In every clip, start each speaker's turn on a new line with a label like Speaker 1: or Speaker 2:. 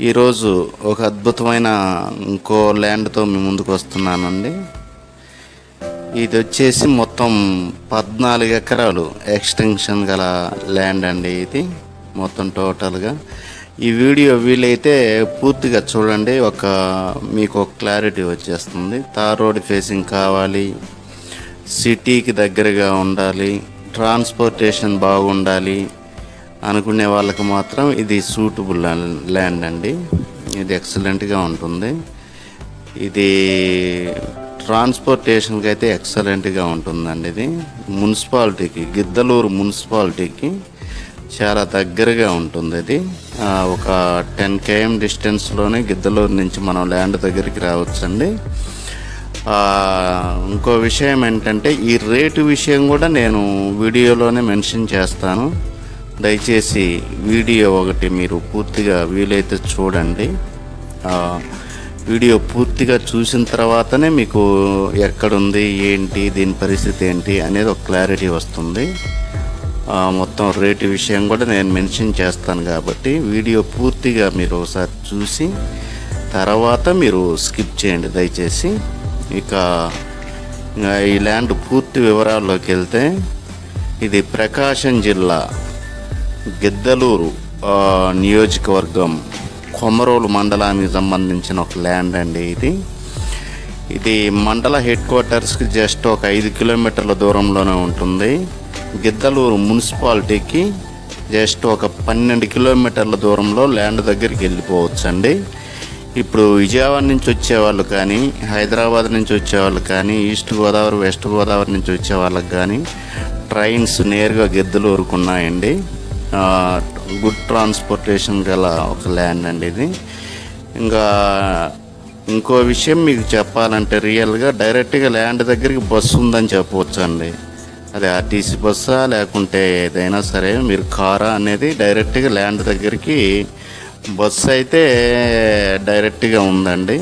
Speaker 1: ఈరోజు ఒక అద్భుతమైన ఇంకో ల్యాండ్తో మీ ముందుకు వస్తున్నానండి. ఇది వచ్చేసి మొత్తం పద్నాలుగు ఎకరాలు ఎక్స్టెన్షన్ గల ల్యాండ్ అండి ఇది. మొత్తం టోటల్గా ఈ వీడియో వీలైతే పూర్తిగా చూడండి. ఒక మీకు ఒక క్లారిటీ వచ్చేస్తుంది. తార్ రోడ్ ఫేసింగ్ కావాలి. సిటీకి దగ్గరగా ఉండాలి. ట్రాన్స్పోర్టేషన్ బాగుండాలి. అనుకునే వాళ్ళకి మాత్రం ఇది సూటబుల్ ల్యాండ్ అండి. ఇది ఎక్సలెంట్గా ఉంటుంది. ఇది ట్రాన్స్పోర్టేషన్కి అయితే ఎక్సలెంట్గా ఉంటుందండి ఇది. మున్సిపాలిటీకి గిద్దలూరు మున్సిపాలిటీకి చాలా దగ్గరగా ఉంటుంది అది. ఒక టెన్ కేఎం డిస్టెన్స్లోనే గిద్దలూరు నుంచి మనం ల్యాండ్ దగ్గరికి రావచ్చండి. ఇంకో విషయం ఏంటంటే ఈ రేటు విషయం కూడా నేను వీడియోలోనే మెన్షన్ చేస్తాను. దయచేసి వీడియో ఒకటి మీరు పూర్తిగా వీలైతే చూడండి. వీడియో పూర్తిగా చూసిన తర్వాతనే మీకు ఎక్కడుంది ఏంటి దీని పరిస్థితి ఏంటి అనేది ఒక క్లారిటీ వస్తుంది. మొత్తం రేటు విషయం కూడా నేను మెన్షన్ చేస్తాను కాబట్టి వీడియో పూర్తిగా మీరు ఒకసారి చూసి తర్వాత మీరు స్కిప్ చేయండి దయచేసి. ఇక ఈ ల్యాండ్ పూర్తి వివరాల్లోకి వెళ్తే ఇది ప్రకాశం జిల్లా గిద్దలూరు నియోజకవర్గం కొమరోలు మండలానికి సంబంధించిన ఒక ల్యాండ్ అండి ఇది. ఇది మండల హెడ్ క్వార్టర్స్కి జస్ట్ ఒక ఐదు కిలోమీటర్ల దూరంలోనే ఉంటుంది. గిద్దలూరు మున్సిపాలిటీకి జస్ట్ ఒక పన్నెండు కిలోమీటర్ల దూరంలో ల్యాండ్ దగ్గరికి వెళ్ళిపోవచ్చండి. ఇప్పుడు విజయవాడ నుంచి వచ్చేవాళ్ళు కానీ హైదరాబాద్ నుంచి వచ్చేవాళ్ళు కానీ ఈస్ట్ గోదావరి వెస్ట్ గోదావరి నుంచి వచ్చే వాళ్ళకి కానీ ట్రైన్స్ నేరుగా గిద్దలూరుకు ఉన్నాయండి. గుడ్ ట్రాన్స్పోర్టేషన్ గల ఒక ల్యాండ్ అండి ఇది. ఇంకా ఇంకో విషయం మీకు చెప్పాలంటే రియల్గా డైరెక్ట్గా ల్యాండ్ దగ్గరికి బస్సు ఉందని చెప్పవచ్చు అండి అది ఆర్టీసీ బస్సా లేకుంటే ఏదైనా సరే మీరు కారా అనేది డైరెక్ట్గా ల్యాండ్ దగ్గరికి బస్సు అయితే డైరెక్ట్గా ఉందండి.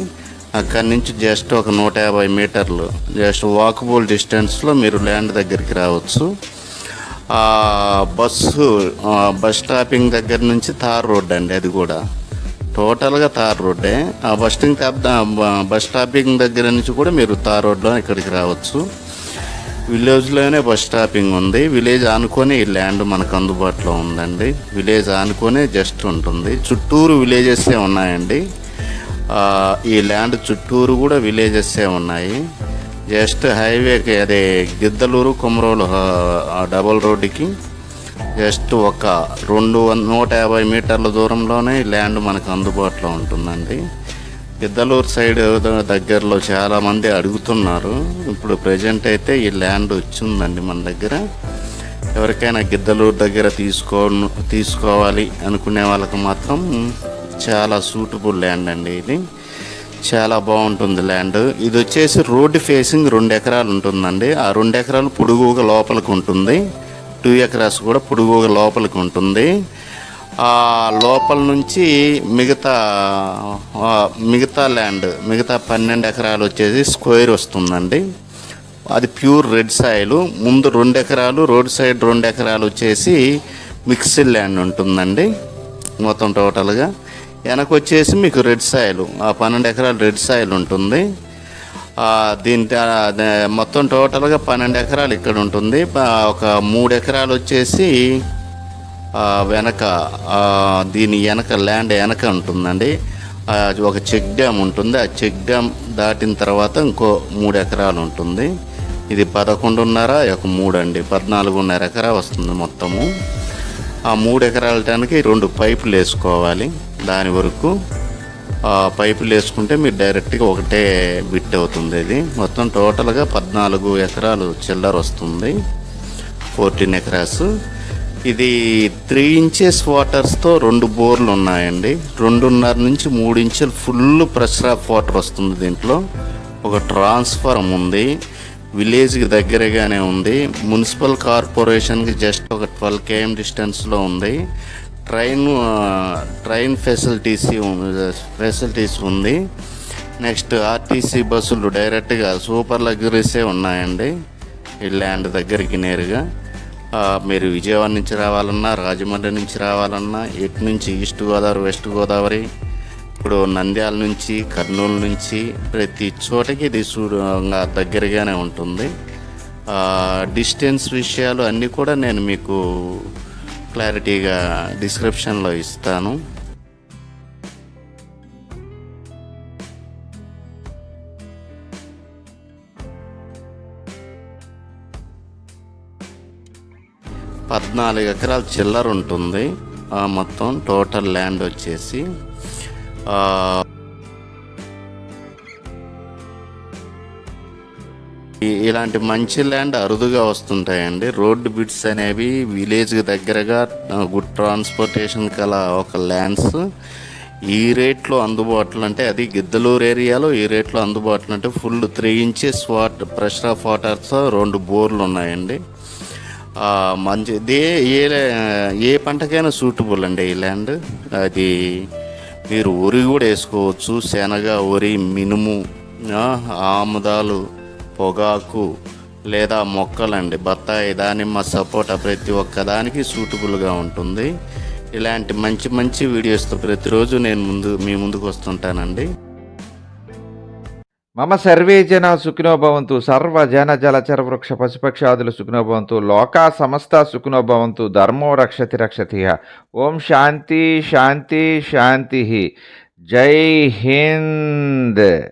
Speaker 1: అక్కడి నుంచి జస్ట్ ఒక నూట యాభై మీటర్లు జస్ట్ వాకబుల్ డిస్టెన్స్లో మీరు ల్యాండ్ దగ్గరికి రావచ్చు. ఆ బస్సు బస్ స్టాపింగ్ దగ్గర నుంచి తార్ రోడ్ అండి అది కూడా. టోటల్గా తార్ రోడ్డే. ఆ బస్ స్టాంగ్ బస్ స్టాపింగ్ దగ్గర నుంచి కూడా మీరు తార్ రోడ్లో ఇక్కడికి రావచ్చు. విలేజ్లోనే బస్ స్టాపింగ్ ఉంది. విలేజ్ ఆనుకొని ఈ ల్యాండ్ మనకు అందుబాటులో ఉందండి. విలేజ్ ఆనుకొనే జస్ట్ ఉంటుంది. చుట్టూరు విలేజెస్సే ఉన్నాయండి. ఈ ల్యాండ్ చుట్టూరు కూడా విలేజెస్సే ఉన్నాయి. జస్ట్ హైవేకి అదే గిద్దలూరు కొమరోలు డబల్ రోడ్డుకి జస్ట్ ఒక రెండు వం- నూట యాభై మీటర్ల దూరంలోనే ల్యాండ్ మనకు అందుబాటులో ఉంటుందండి. గిద్దలూరు సైడ్ ద- దగ్గరలో చాలామంది అడుగుతున్నారు. ఇప్పుడు ప్రజెంట్ అయితే ఈ ల్యాండ్ వచ్చిందండి మన దగ్గర. ఎవరికైనా గిద్దలూరు దగ్గర తీసుకో తీసుకోవాలి అనుకునే వాళ్ళకి మాత్రం చాలా సూటబుల్ ల్యాండ్ అండి ఇది. చాలా బాగుంటుంది ల్యాండ్. ఇది వచ్చేసి రోడ్డు ఫేసింగ్ రెండు ఎకరాలు ఉంటుందండి. ఆ రెండు ఎకరాలు పొడుగుగా లోపలికి ఉంటుంది. టూ ఎకరాస్ కూడా పొడుగుగా లోపలికి ఉంటుంది. లోపల నుంచి మిగతా మిగతా ల్యాండ్ మిగతా పన్నెండు ఎకరాలు వచ్చేసి స్క్వేర్ వస్తుందండి. అది ప్యూర్ రెడ్ సాయిల్. ముందు రెండు ఎకరాలు రోడ్ సైడ్ రెండు ఎకరాలు వచ్చేసి మిక్స్డ్ ల్యాండ్ ఉంటుందండి మొత్తం టోటల్గా. వెనక వచ్చేసి మీకు రెడ్ సాయిల్ ఆ పన్నెండు ఎకరాలు రెడ్ సాయిల్ ఉంటుంది. దీని మొత్తం టోటల్గా పన్నెండు ఎకరాలు ఇక్కడ ఉంటుంది. ఒక మూడు ఎకరాలు వచ్చేసి వెనక దీని వెనక ల్యాండ్ వెనక ఉంటుందండి. ఒక చెక్ డ్యామ్ ఉంటుంది. ఆ చెక్ డ్యామ్ దాటిన తర్వాత ఇంకో మూడు ఎకరాలు ఉంటుంది. ఇది పదకొండున్నర ఒక మూడు అండి. పద్నాలుగున్నర ఎకరా వస్తుంది మొత్తము. ఆ మూడు ఎకరాలటానికి రెండు పైపులు వేసుకోవాలి. దాని వరకు ఆ పైపులు వేసుకుంటే మీరు డైరెక్ట్గా ఒకటే బిట్ అవుతుంది ఇది. మొత్తం టోటల్గా పద్నాలుగు ఎకరాలు చిల్లర వస్తుంది. Fourteen acres. ఇది త్రీ ఇంచెస్ వాటర్స్తో రెండు బోర్లు ఉన్నాయండి. రెండున్నర నుంచి మూడు ఇంచులు ఫుల్ ప్రెషర్ ఆఫ్ వాటర్ వస్తుంది దీంట్లో. ఒక ట్రాన్స్ఫార్మ్ ఉంది. విలేజ్కి దగ్గరగానే ఉంది. మున్సిపల్ కార్పొరేషన్కి జస్ట్ ఒక ట్వెల్వ్ కేఎం డిస్టెన్స్లో ఉంది. ట్రైన్ ట్రైన్ ఫెసిలిటీస్ ఫెసిలిటీస్ ఉంది. నెక్స్ట్ ఆర్టీసీ బస్సులు డైరెక్ట్గా సూపర్ లగ్జరీసే ఉన్నాయండి. ఈ ల్యాండ్ దగ్గరికి నేరుగా. మీరు విజయవాడ నుంచి రావాలన్నా రాజమండ్రి నుంచి రావాలన్నా ఎటు నుంచి ఈస్ట్ గోదావరి వెస్ట్ గోదావరి ఇప్పుడు నంద్యాల నుంచి కర్నూలు నుంచి ప్రతి చోటకి ఇది సూ- దగ్గరగానే ఉంటుంది. డిస్టెన్స్ విషయాలు అన్నీ కూడా నేను మీకు క్లారిటీగా డిస్క్రిప్షన్లో ఇస్తాను. పద్నాలుగు ఎకరాల చిల్లర ఉంటుంది. ఆ, మొత్తం టోటల్ ల్యాండ్ వచ్చేసి ఇలాంటి మంచి ల్యాండ్ అరుదుగా వస్తుంటాయండి. రోడ్డు బిట్స్ అనేవి విలేజ్కి దగ్గరగా గుడ్ ట్రాన్స్పోర్టేషన్ గల ఒక ల్యాండ్స్. ఈ రేట్లో అందుబాటులో అంటే అది గిద్దలూరు ఏరియాలో ఈ రేట్లో అందుబాటులో అంటే full three inches water pressure of waters రెండు బోర్లు ఉన్నాయండి. మంచి దే ఏ ఏ పంటకైనా సూటబుల్ అండి ఈ ల్యాండ్ అది మీరు వరి కూడా వేసుకోవచ్చు శనగ వరి మినుము ఆముదాలు పొగాకు లేదా మొక్కలండి. బత్తాయి దానిమ్మ సపోటా ప్రతి ఒక్క దానికి సూటబుల్గా ఉంటుంది. ఇలాంటి మంచి మంచి వీడియోస్తో ప్రతిరోజు నేను ముందు మీ ముందుకు వస్తుంటానండి.
Speaker 2: మమ సర్వే జన సుఖినోభవంతు సర్వ జన జలచర వృక్ష పశుపక్షాదులు సుఖినోభవంతు లోకా సమస్త సుఖినోభవంతు ధర్మో రక్షతి రక్షతి ఓం శాంతి శాంతి శాంతి జై హింద్.